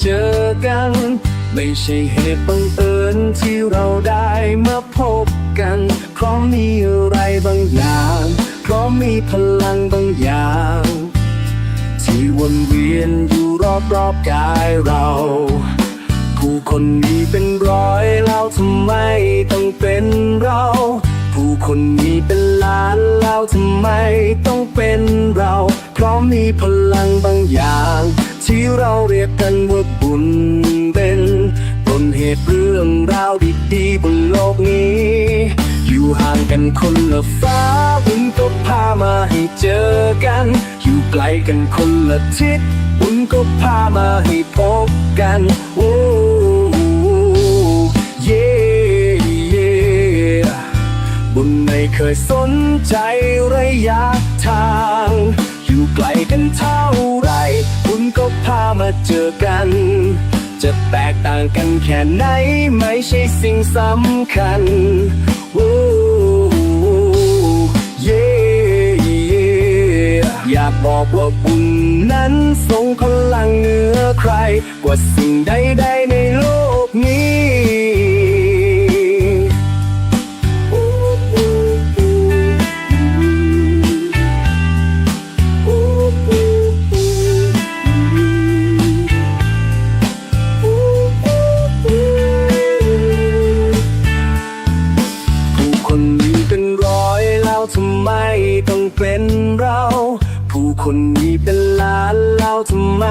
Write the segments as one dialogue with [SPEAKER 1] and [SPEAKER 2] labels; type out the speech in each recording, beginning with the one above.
[SPEAKER 1] เจอกัน ไม่ใช่เหตุบังเอิญที่เราได้มาพบกันเพราะมีอะไรบางอย่าง เพราะมีพลังบางอย่าง ที่วนเวียนอยู่รอบรอบๆกายเรา ผู้คนมีเป็นร้อยแล้วทำไมต้องเป็นเรา ผู้คนมีเป็นล้านแล้วทำไมต้องเป็นเรา เพราะมีพลังบางอย่าง ที่เราเรียกกันว่าบุญเป็นต้นเหตุเรื่องราวดีๆบนโลกนี้ อยู่ห่างกันคนละฟ้าบุญก็พามาให้เจอกัน อยู่ไกลกันคนละทิศบุญก็พามาให้พบกันโอ้เย่เย่บุญไม่เคยสนใจระยะทาง อยู่ไกลกันเท่า เจอกัน จะแตกต่างกันแค่ไหนไม่ใช่สิ่งสำคัญโอ้เย่เย่อยากบอกว่าบุญนั้นทรงพลังเหนือใคร กว่าสิ่งใดๆในโลกนี้ ต้องเป็นเรา ผู้คนมีเป็นล้านแล้วทำไม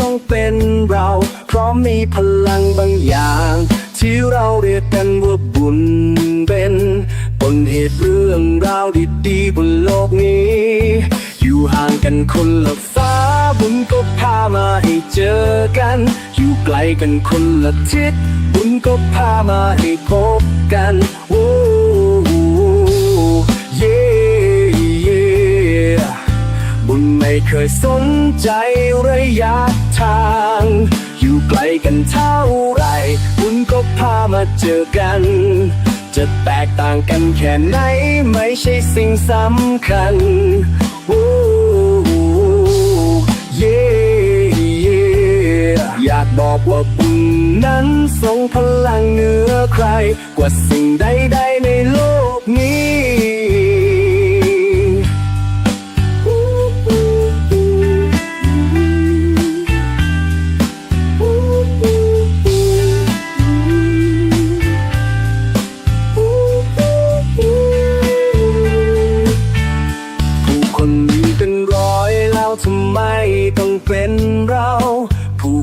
[SPEAKER 1] ต้องเป็นเรา เพราะมีพลังบางอย่าง ที่เราเรียกกันว่าบุญเป็นปนเหตุเรื่องราวดีๆบนโลกนี้ อยู่ห่างกันคนละฟ้าบุญก็พามาให้เจอกัน อยู่ไกลกันคนละทิศบุญก็พามาให้พบกันโอ้ ไม่เคยสนใจระยะทาง อยู่ไกลกันเท่าไรบุญก็พามาเจอกัน จะแตกต่างกันแค่ไหนไม่ใช่สิ่งสำคัญโอ้เย่เย่อยากบอกว่าบุญนั้นทรงพลังเหนือใคร กว่าสิ่งใดๆในโลกนี้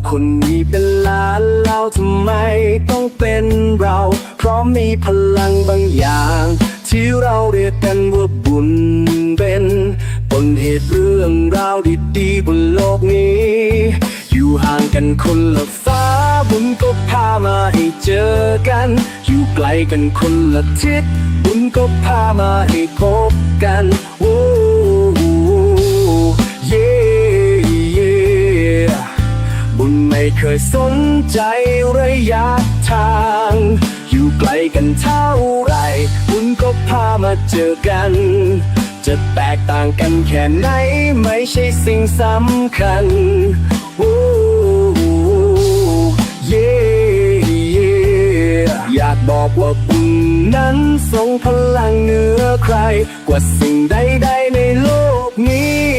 [SPEAKER 1] คนมีเป็นล้านแล้วทำไมต้องเป็นเรา เพราะมีพลังบางอย่าง ที่เราเรียกกันว่าบุญเป็นต้นเหตุเรื่องราวดีๆบนโลกนี้ อยู่ห่างกันคนละฟ้าบุญก็พามาให้เจอกัน อยู่ไกลกันคนละทิศบุญก็พามาให้พบกัน เคยสนใจระยะทาง อยู่ไกลกันเท่าไรบุญก็พามาเจอกัน จะแตกต่างกันแค่ไหน ไม่ใช่สิ่งสำคัญโอ้เย่เย่อยากบอกว่าบุญนั้นทรงพลังเหนือใคร กว่าสิ่งใดๆในโลกนี้